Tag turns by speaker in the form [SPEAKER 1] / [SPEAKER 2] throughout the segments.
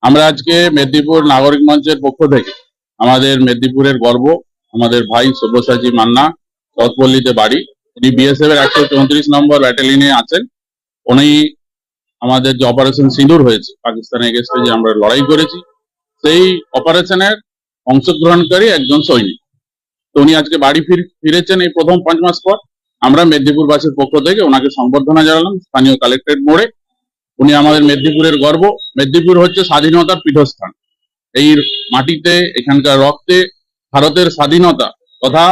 [SPEAKER 1] আমরা আজকে মেদিনীপুর নাগরিক মঞ্চের পক্ষ থেকে আমাদের মেদিনীপুরের গর্ব, আমাদের ভাই সব্যসাচী মান্না রথপল্লীতে বাড়ি। উনি বিএসএফ এর একশো চৌত্রিশ নম্বর ব্যাটালিয়নে আছেন। উনি আমাদের যে অপারেশন সিঁদুর হয়েছে পাকিস্তানের এগেস্টে যে আমরা লড়াই করেছি, সেই অপারেশনের অংশগ্রহণকারী একজন সৈনিক। তো উনি আজকে বাড়ি ফির- ফিরেছেন এই প্রথম পাঁচ মাস পর। আমরা মেদিনীপুর বাসের পক্ষ থেকে ওনাকে সংবর্ধনা জানালাম। স্থানীয় কালেক্টরেট মোড়ে উনি আমাদের মেদিনীপুরের গর্ব। মেদিনীপুর হচ্ছে স্বাধীনতার পীঠস্থান। এই মাটিতে, এখানকার রক্তে ভারতের স্বাধীনতা তথা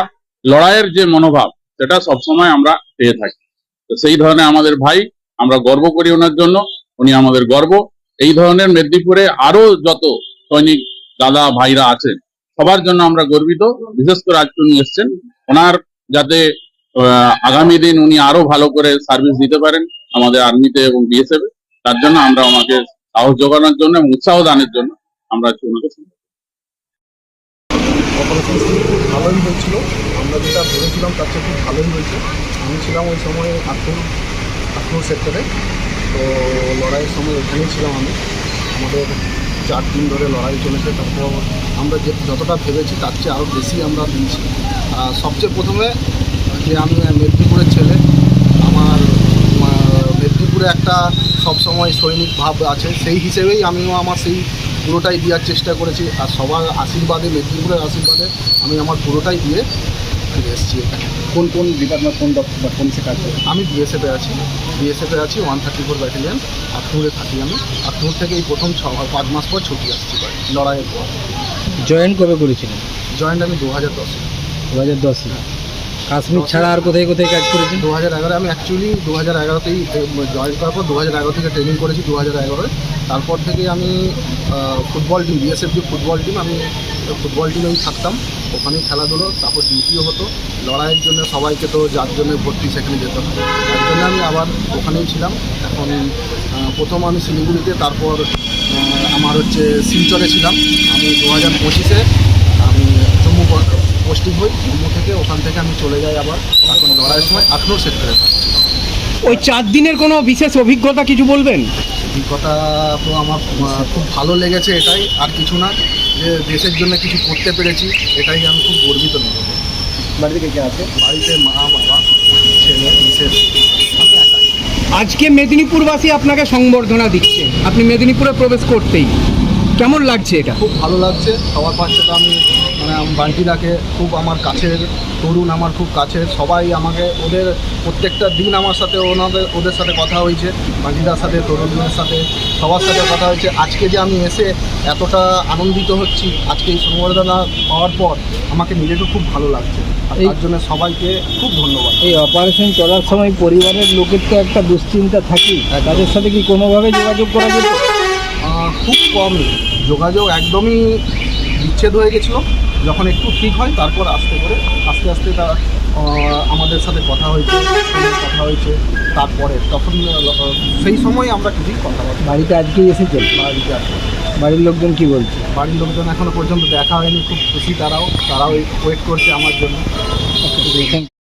[SPEAKER 1] লড়াইয়ের যে মনোভাব, সেটা সবসময় আমরা পেয়ে থাকি। তো সেই ধরনের আমাদের ভাই, আমরা গর্ব করি ওনার জন্য, উনি আমাদের গর্ব। এই ধরনের মেদিনীপুরে আরও যত সৈনিক, দাদা, ভাইরা আছেন, সবার জন্য আমরা গর্বিত। বিশেষ করে আজকে উনি এসছেন। ওনার যাতে আগামী দিন উনি আরও ভালো করে সার্ভিস দিতে পারেন আমাদের আর্মিতে এবং বিএসএফ তার জন্য আমরা ওনাকে সাহস জোগানোর জন্য এবং উৎসাহ দানের জন্য আমরা আজকে ওনাকে
[SPEAKER 2] অপারেশন ভালোই হয়েছিল। আমরা যেটা ভেবেছিলাম তার চেয়ে খুব ভালোই হয়েছে। আমি ছিলাম ওই সময় আটপুর আটপুর সেক্টরে তো লড়াইয়ের সময় ওখানেই ছিলাম আমি। আমাদের চার দিন ধরে লড়াই চলেছে। তারপর আমরা যে যতটা ভেবেছি তার চেয়ে আরও বেশি আমরা দিয়েছি সবচেয়ে প্রথমে যে আমি মেদিনীপুরের ছেলে মেদিনীপুরে একটা সবসময় সৈনিক ভাব আছে সেই হিসেবেই আমিও আমার সেই পুরোটাই দেওয়ার চেষ্টা করেছি। আর সবার আশীর্বাদে মেদিনীপুরের আশীর্বাদে আমি আমার পুরোটাই দিয়ে ফিরে এসেছি এখানে।
[SPEAKER 3] কোন কোন ডিপার্টমেন্ট কোন দপ্তর বা কোন কাজ?
[SPEAKER 2] আমি বিএসএফে আছি। বিএসএফে আছি ওয়ান থার্টি ফোর ব্যাটালিয়ান আটপুরে থাকি আমি। আটপুর থেকে এই প্রথম ছ পাঁচ মাস পর ছুটি আসছি লড়াইয়ের পর।
[SPEAKER 3] জয়েন কবে করেছিলেন?
[SPEAKER 2] জয়েন্ট আমি দু হাজার দশে
[SPEAKER 3] দু হাজার দশে কাশ্মীর ছাড়া আর কোথায় কোথায় কাজ করেছেন?
[SPEAKER 2] দু হাজার এগারো, আমি অ্যাকচুয়ালি দু হাজার এগারোতেই জয়েন করার পর দু হাজার এগারো থেকে ট্রেনিং করেছি দু হাজার এগারোয়। তারপর থেকে আমি ফুটবল টিম বিএসএফ যে ফুটবল টিম আমি ফুটবল টিমেই থাকতাম। ওখানেই খেলাধুলো, তারপর ডিউটিও হতো লড়াইয়ের জন্য সবাইকে তো যার জন্য ভর্তি সেখানে যেতে হয়। তার জন্য আমি আবার ওখানেই ছিলাম। এখন প্রথম আমি শিলিগুড়িতে, তারপর আমার হচ্ছে শিলচরে ছিলাম। আমি দু হাজার পঁচিশে আমি জম্মু পোস্টিং হই জম্মু থেকে ওখান থেকে আমি চলে যাই আবার। এখন লড়াইয়ের সময় আখনোর সেক্টরে
[SPEAKER 4] ওই চার দিনের কোনো বিশেষ অভিজ্ঞতা কিছু বলবেন?
[SPEAKER 2] অভিজ্ঞতা তো আমার খুব ভালো লেগেছে এটাই আর কিছু না যে দেশের জন্য কিছু করতে পেরেছি এটাই আমি খুব গর্বিত নিজেকে
[SPEAKER 3] বাড়িতে কে আছে?
[SPEAKER 2] বাড়িতে মা বাবা ছেলে মিসেস
[SPEAKER 4] আজকে মেদিনীপুরবাসী আপনাকে সংবর্ধনা দিচ্ছে। আপনি মেদিনীপুরে প্রবেশ করতেই। কেমন লাগছে এটা?
[SPEAKER 2] খুব ভালো লাগছে সবার পাশে তো আমি মানে আম- বান্টিদাকে খুব আমার কাছের তরুণ আমার খুব কাছের সবাই আমাকে ওদের প্রত্যেকটা দিন আমার সাথে ওনাদের ওদের সাথে কথা হয়েছে বান্টিদার সাথে তরুণদের সাথে সবার সাথে কথা হয়েছে। আজকে যে আমি এসে এতটা আনন্দিত হচ্ছি আজকে এই সংবর্ধনা পাওয়ার পর আমাকে নিজেকে খুব ভালো লাগছে। আর
[SPEAKER 3] এই-
[SPEAKER 2] তার জন্য সবাইকে খুব ধন্যবাদ।
[SPEAKER 3] এই অপারেশন চলার সময় পরিবারের লোকের তো একটা দুশ্চিন্তা থাকি তাদের সাথে কি কোনোভাবে যোগাযোগ করা যেত?
[SPEAKER 2] খুব কমই যোগাযোগ একদমই বিচ্ছেদ হয়ে গেছিল। যখন একটু ঠিক হয় তারপর আস্তে করে আস্তে আস্তে তা আমাদের সাথে কথা হয়েছে কথা হয়েছে তারপরে তখন সেই সময় আমরা কিছুই কথা বলি
[SPEAKER 3] বাড়িতে আজকেই এসেছেন?
[SPEAKER 2] বাড়িতে আসবে
[SPEAKER 3] বাড়ির লোকজন কি বলছে?
[SPEAKER 2] বাড়ির লোকজন এখনও পর্যন্ত দেখা হয়নি খুব খুশি তারাও তারাও ওয়েট করছে আমার জন্য।
[SPEAKER 3] you.